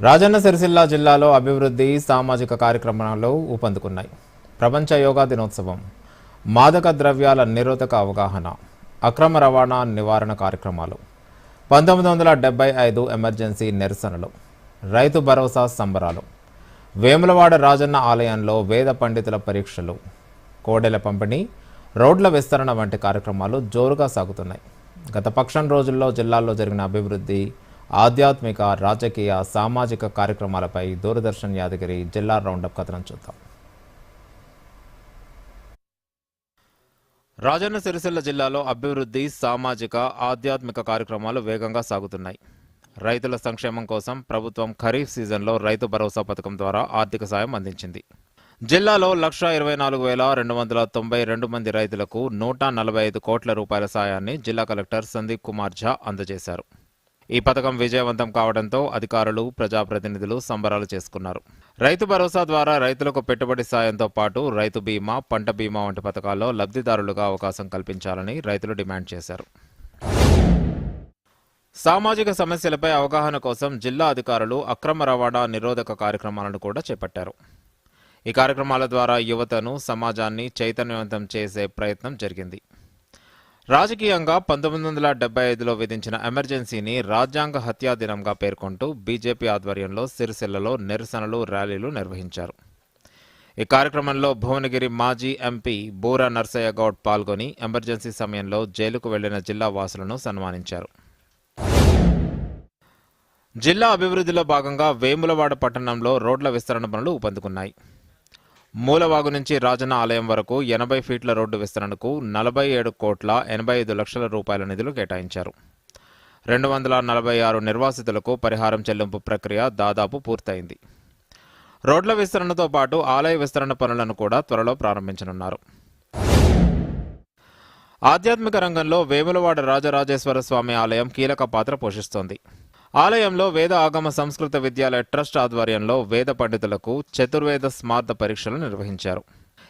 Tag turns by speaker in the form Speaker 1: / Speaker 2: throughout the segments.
Speaker 1: రాజన్న సిరిసిల్ల జిల్లాలో అభివృద్ధి సామాజిక కార్యక్రమాలు ఊపందుకున్నాయి. ప్రపంచ యోగా దినోత్సవం మాదక ద్రవ్యాల నిరోధక అవగాహన అక్రమ రవాణా నివారణ కార్యక్రమాలు పంతొమ్మిది వందల డెబ్బై ఐదు ఎమర్జెన్సీ నిరసనలు రైతు భరోసా సంబరాలు వేములవాడ రాజన్న ఆలయంలో వేద పండితుల పరీక్షలు కోడెల పంపిణీ రోడ్ల విస్తరణ వంటి కార్యక్రమాలు జోరుగా సాగుతున్నాయి. గత పక్షం రోజుల్లో జిల్లాల్లో జరిగిన అభివృద్ధి ఆధ్యాత్మిక రాజకీయ సామాజిక కార్యక్రమాలపై దూరదర్శన్ యాదగిరి జిల్లా రౌండప్ కథనం చూద్దాం. రాజన్న సిరిసిల్ల జిల్లాలో అభివృద్ధి సామాజిక ఆధ్యాత్మిక కార్యక్రమాలు వేగంగా సాగుతున్నాయి. రైతుల సంక్షేమం కోసం ప్రభుత్వం ఖరీఫ్ సీజన్లో రైతు భరోసా పథకం ద్వారా ఆర్థిక సాయం అందించింది. జిల్లాలో లక్ష ఇరవై నాలుగు వేల రెండు వందల తొంభై రెండు మంది రైతులకు నూట నలభై ఐదు కోట్ల రూపాయల సాయాన్ని జిల్లా కలెక్టర్ సందీప్ కుమార్ ఝా అందజేశారు. ఈ పథకం విజయవంతం కావడంతో అధికారులు ప్రజాప్రతినిధులు సంబరాలు చేసుకున్నారు. రైతు భరోసా ద్వారా రైతులకు పెట్టుబడి సాయంతో పాటు రైతు బీమా పంట బీమా వంటి పథకాల్లో లబ్ధిదారులుగా అవకాశం కల్పించాలని రైతులు డిమాండ్ చేశారు. సామాజిక సమస్యలపై అవగాహన కోసం జిల్లా అధికారులు అక్రమ రవాణా నిరోధక కార్యక్రమాలను కూడా చేపట్టారు. ఈ కార్యక్రమాల ద్వారా యువతను సమాజాన్ని చైతన్యవంతం చేసే ప్రయత్నం జరిగింది. రాజకీయంగా పంతొమ్మిది వందల డెబ్బై ఐదులో విధించిన ఎమర్జెన్సీని రాజ్యాంగ హత్యా దినంగా పేర్కొంటూ బీజేపీ ఆధ్వర్యంలో సిరిసిల్లలో నిరసనలు ర్యాలీలు నిర్వహించారు. ఈ కార్యక్రమంలో భువనగిరి మాజీ ఎంపీ బూరా నర్సయ్య గౌడ్ పాల్గొని ఎమర్జెన్సీ సమయంలో జైలుకు వెళ్ళిన జిల్లా వాసులను సన్మానించారు. జిల్లా అభివృద్ధిలో భాగంగా వేములవాడ పట్టణంలో రోడ్ల విస్తరణ పనులు ఊపందుకున్నాయి. మూలవాగు నుంచి రాజన్న ఆలయం వరకు ఎనభై ఫీట్ల రోడ్డు విస్తరణకు నలభై ఏడు కోట్ల ఎనభై ఐదు లక్షల రూపాయల నిధులు కేటాయించారు. రెండు వందల నలభై ఆరు నిర్వాసితులకు పరిహారం చెల్లింపు ప్రక్రియ దాదాపు పూర్తయింది. రోడ్ల విస్తరణతో పాటు ఆలయ విస్తరణ పనులను కూడా త్వరలో ప్రారంభించనున్నారు. ఆధ్యాత్మిక రంగంలో వేములవాడ రాజరాజేశ్వర స్వామి ఆలయం కీలక పాత్ర పోషిస్తోంది. ఆలయంలో వేద ఆగమ సంస్కృత విద్యాలయ ట్రస్ట్ ఆధ్వర్యంలో వేద పండితులకు చతుర్వేద స్మార్త పరీక్షలు నిర్వహించారు.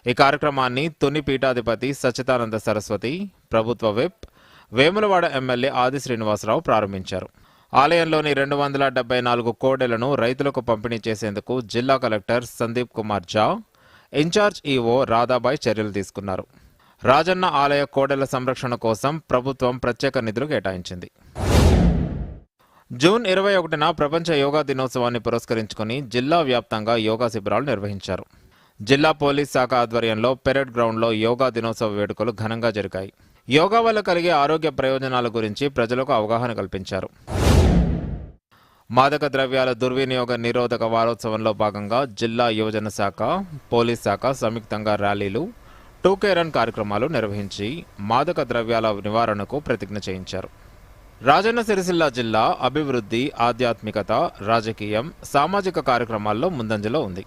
Speaker 1: ఈ కార్యక్రమాన్ని తుని పీఠాధిపతి సచ్చిదానంద సరస్వతి ప్రభుత్వ విప్ వేములవాడ ఎమ్మెల్యే ఆది శ్రీనివాసరావు ప్రారంభించారు. ఆలయంలోని రెండు వందల డెబ్బై నాలుగు కోడెలను రైతులకు పంపిణీ చేసేందుకు జిల్లా కలెక్టర్ సందీప్ కుమార్ జా ఇన్ఛార్జ్ ఈఓ రాధాబాయ్ చర్యలు తీసుకున్నారు. రాజన్న ఆలయ కోడెల సంరక్షణ కోసం ప్రభుత్వం ప్రత్యేక నిధులు కేటాయించింది. జూన్ ఇరవై ఒకటిన ప్రపంచ యోగా దినోత్సవాన్ని పురస్కరించుకుని జిల్లా వ్యాప్తంగా యోగా శిబిరాలు నిర్వహించారు. జిల్లా పోలీస్ శాఖ ఆధ్వర్యంలో పెరడ్ గ్రౌండ్లో యోగా దినోత్సవ వేడుకలు ఘనంగా జరిగాయి. యోగా వల్ల కలిగే ఆరోగ్య ప్రయోజనాల గురించి ప్రజలకు అవగాహన కల్పించారు. మాదక ద్రవ్యాల దుర్వినియోగ నిరోధక వారోత్సవంలో భాగంగా జిల్లా యువజన శాఖ పోలీస్ శాఖ సంయుక్తంగా ర్యాలీలు టూకే రన్ కార్యక్రమాలు నిర్వహించి మాదక ద్రవ్యాల నివారణకు ప్రతిజ్ఞ చేయించారు. రాజన్న సిరిసిల్ల జిల్లా అభివృద్ధి ఆధ్యాత్మికత రాజకీయం సామాజిక కార్యక్రమాల్లో ముందంజలో ఉంది.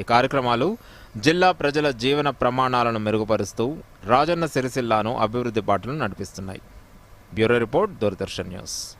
Speaker 1: ఈ కార్యక్రమాలు జిల్లా ప్రజల జీవన ప్రమాణాలను మెరుగుపరుస్తూ రాజన్న సిరిసిల్లాను అభివృద్ధి బాటలు నడిపిస్తున్నాయి. Bureau report Doordarshan news.